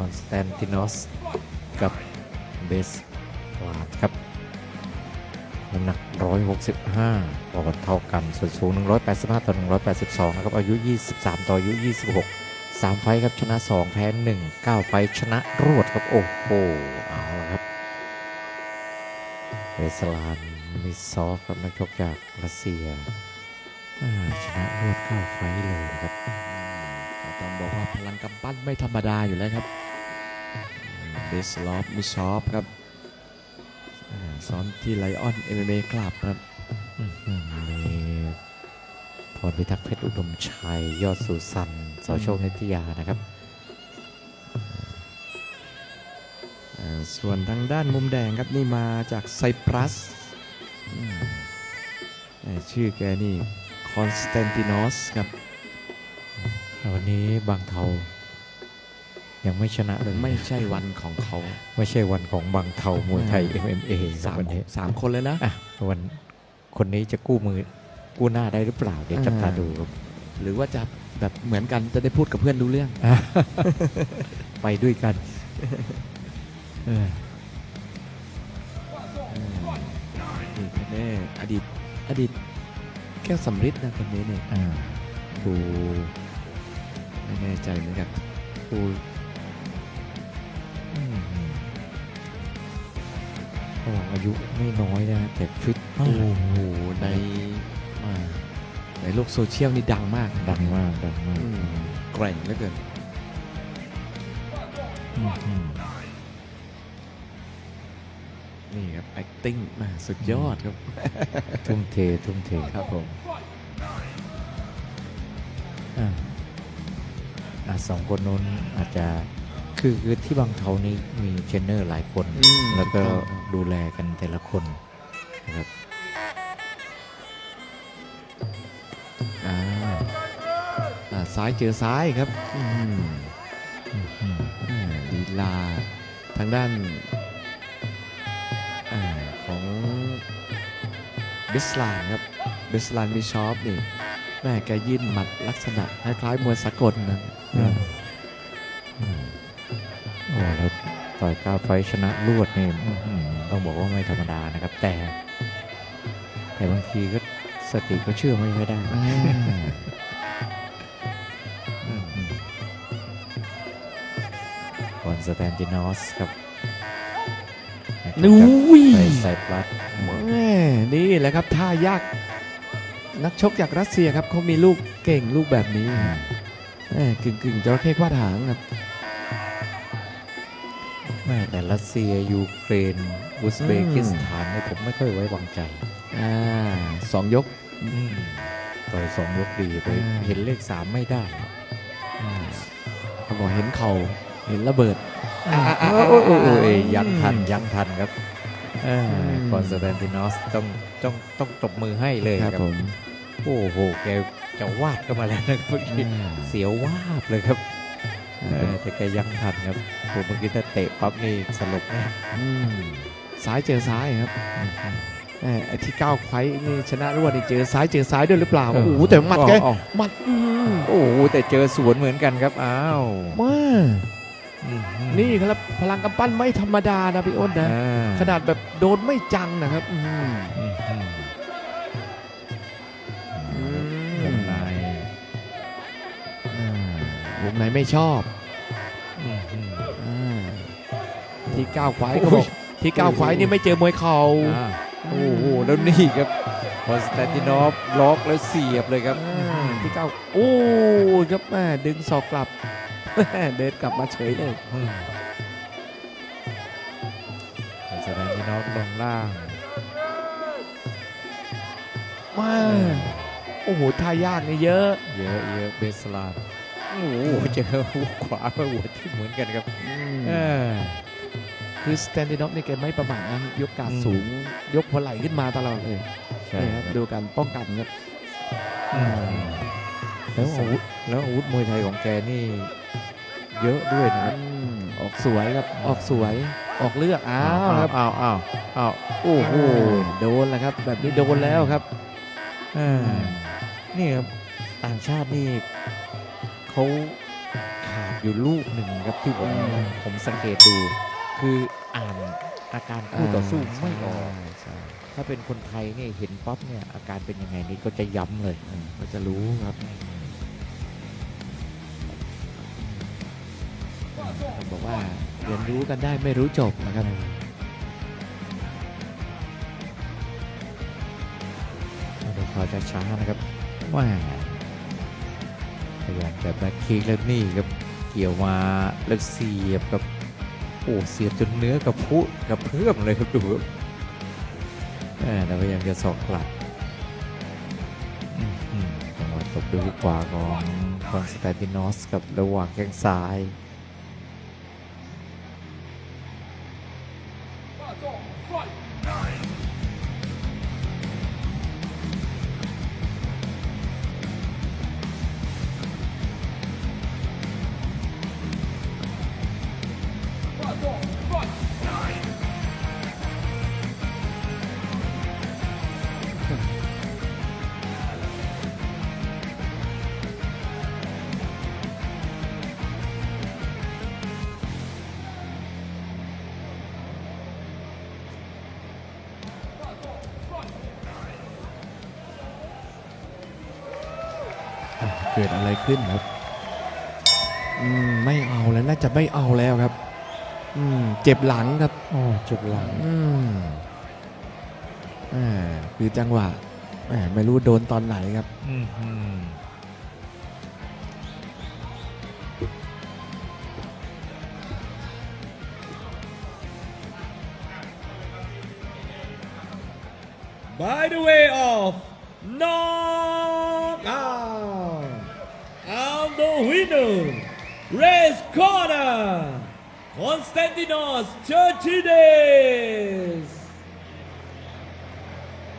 อนสแตนตินอส กับเบสลาดครับ น้ำหนัก 165ปอนด์เท่ากัน ส่วนสูง 185 ต่อ 182 นะครับ อายุ 23 ต่ออายุ 26 3 ไฟครับ ชนะ 2 แพ้ 1 9 ไฟชนะรวดครับ โอ้โห เอาละครับเบสลานมิซอฟครับนักชกจากรัสเซียชนะรวด9ไฟเลยครับ ต้องบอกว่าพลังกำปั้นไม่ธรรมดาอยู่แล้วครับ เบสลอฟมิชอฟครับซ้อมที่ไลออน MMA คลับครับมีพรพิทักษ์เพชรอุดมชัย ยอดสุสันสอโชคนิตยานะครับส่วนทางด้านมุมแดงครับนี่มาจากไซปรัส ชื่อแกนี่คอนสแตนตินอสครับ วันนี้บางเทา ยังไม่ชนะเลยไม่ใช่วันของเขา ไม่ใช่วันของบางเทามวยไทย MMA ครัสาบมวันนี้สามคนเลยนะอะวันคนนี้จะกู้มือกู้หน้าได้หรือเปล่าเดี๋ยวจับตาดูครับหรือว่าจะแบบเหมือนกันจะได้พูดกับเพื่อนรู้เรื่องอะไปด้วยกันเออนี่แน่อดีตอดีตแก้วสำริดนะคนนี้เนี่ยอ่าดูไม่แน่ใจเหมือนกันดู อืมก็อายุไม่น้อยนะแต่ฟิตมาโอ้กโหในอ่าในโลกโซเชียลนี่ดังมาก ดังมากดังมากอืมแกร่งเหลือเกินอืมอืมนี่ครับ acting มาสุดยอดครับ ทุ่มเท ทุ่มเทครับผมอ่าอะสองคนนู้นอาจจะ คือคือที่บางเทานี้มีเทรนเนอร์หลายคน อืม แล้วก็ถูกต้องครับดูแลกันแต่ละคนนะครับอ่าอ่าซ้ายเจอซ้ายครับอืมอืมอืมอ่าลีลาทางด้านอาของบิสลานครับบิสลานมิชอฟนี่แม่แกยื่นหมัดลักษณะคล้ายๆมวยสากลนะ อืมอืม โอ้แล้วต่อยก้าวไฟท์ชนะรวดนี่อื้อหือต้องบอกว่าไม่ธรรมดานะครับ แต่ แต่บางทีก็สติก็เชื่อไม่ค่อยได้อ่าอืมอืมคอนสแตนตินอสครับนุ้ยใส่ไซปลัสแม่นี่แหละครับท่ายาก นักชกจากรัสเซียครับเขามีลูกเก่งลูกแบบนี้แม่กึ่งกึ่งๆจระเข้คว้าถางครับ แม่แต่รัสเซียยูเครน อุซเบกิสถานนี่ผมไม่ค่อยไว้วางใจอ่าสองยกต่อยสองยกดีไปอ่าเห็นเลขสามไม่ได้อ่าเขาบอกเห็นเข่าเห็นระเบิดโอ้โอ้โอ้โอ้เอ้ยยังทันยังทันครับอืมคอนสแตนตินอสต้องต้องต้องตบมือให้เลยครับผมโอ้โหแกจะวาดเข้ามาแล้วนะครับเมื่อกี้อ่าเสียววาบเลยครับเออ แต่แกยังทันครับผมเมื่อกี้ถ้าเตะปั๊บนี่สลบแน่อืมซ้ายเจอซ้ายครับแหม่ไอ้ที่ก้าวไขว้นี่ชนะรวดนี่เจอซ้ายเจอซ้ายด้วยหรือเปล่าเออโอ้โหแต่หมัดแกอ๋อหมัดอืมโอ้โหแต่เจอสวนเหมือนกันครับอ้าวมาอืมนี่ครับพลังกำปั้นไม่ธรรมดานะพี่อ้นนะอ่าขนาดแบบโดนไม่จังนะครับ วงในไม่ชอบอืมอืมอ่าที่ก้าวไขว้โอ้ก็ยบอกที่ก้าวไขว้นี่ไม่เจอมวยเข่าอ่าโอ้โหแล้วนี่ครับคอนสแตนตินอฟล็อกแล้วเสียบเลยครับอ่าที่ก้าวโอ้ยครับแม่ดึงศอกกลับแม่เดินกลับมาเฉยเลยอืมคอนสแตนตินอฟลงล่างมาโอ้โหท่ายากนี่เยอะ เยอะเยอะเบสลาน โอ้โหเจอหัวขวาไปหัวที่เหมือนกันครับเออคือสแตนดิน็อกนี่แกไม่ประมาทนะยกการดอืมสูงยกหัวไหล่ขึ้นมาตลอดเลยใช่นี่คครัรับบดูการป้องกันครับอืมแล้วอาวุธแล้วอาวุธมวยไทยของแกนี่ เยอะด้วยนะครับอืมออกสวยครับออกสวยออกเลือกอ้าวครับอ้าวอ้าวอ้าวโอ้โหโดนแล้วครับ แบบนี้โดนแล้วครับอ่านี่ครับต่างชาตินี่ เขาขาดอยู่ลูกหนึ่งครับที่ผมอืมผมสังเกตดู คืออ่านอาการคู่ต่อสู้ไม่ออกใช่ถ้าเป็นคนไทยเนี่ยเห็นป๊อปเนี่ยอาการเป็นยังไงนี่ก็จะย้ำเลยอืมก็จะรู้ครับผมบอกว่าเรียนรู้กันได้ไม่รู้จบนะครับเดี๋ยวขอจะช้าๆนะครับว่า พยายามจะแบ็คคิกแล้วนี่ครับเกี่ยวมาแล้วเสียบกับโอ้เสียบจนเนื้อกับพุกับเพื่อมเลยครับดูครับแต่พยายามจะสอกกลับจังหวะตบด้วยขวาของคอนสแตนตินอสกับระหว่างแข้งซ้าย เกิดอะไรขึ้นครับ อืม ไม่เอาแล้ว น่าจะไม่เอาแล้วครับ อืมเจ็บหลังครับโอ้เจ็บหลังอืมอ่าคือจังหวะแหมไม่รู้โดนตอนไหนครับ อืมอืม by the way of knockout. And the winner, race corner, コンスタンティノス・チョーチです。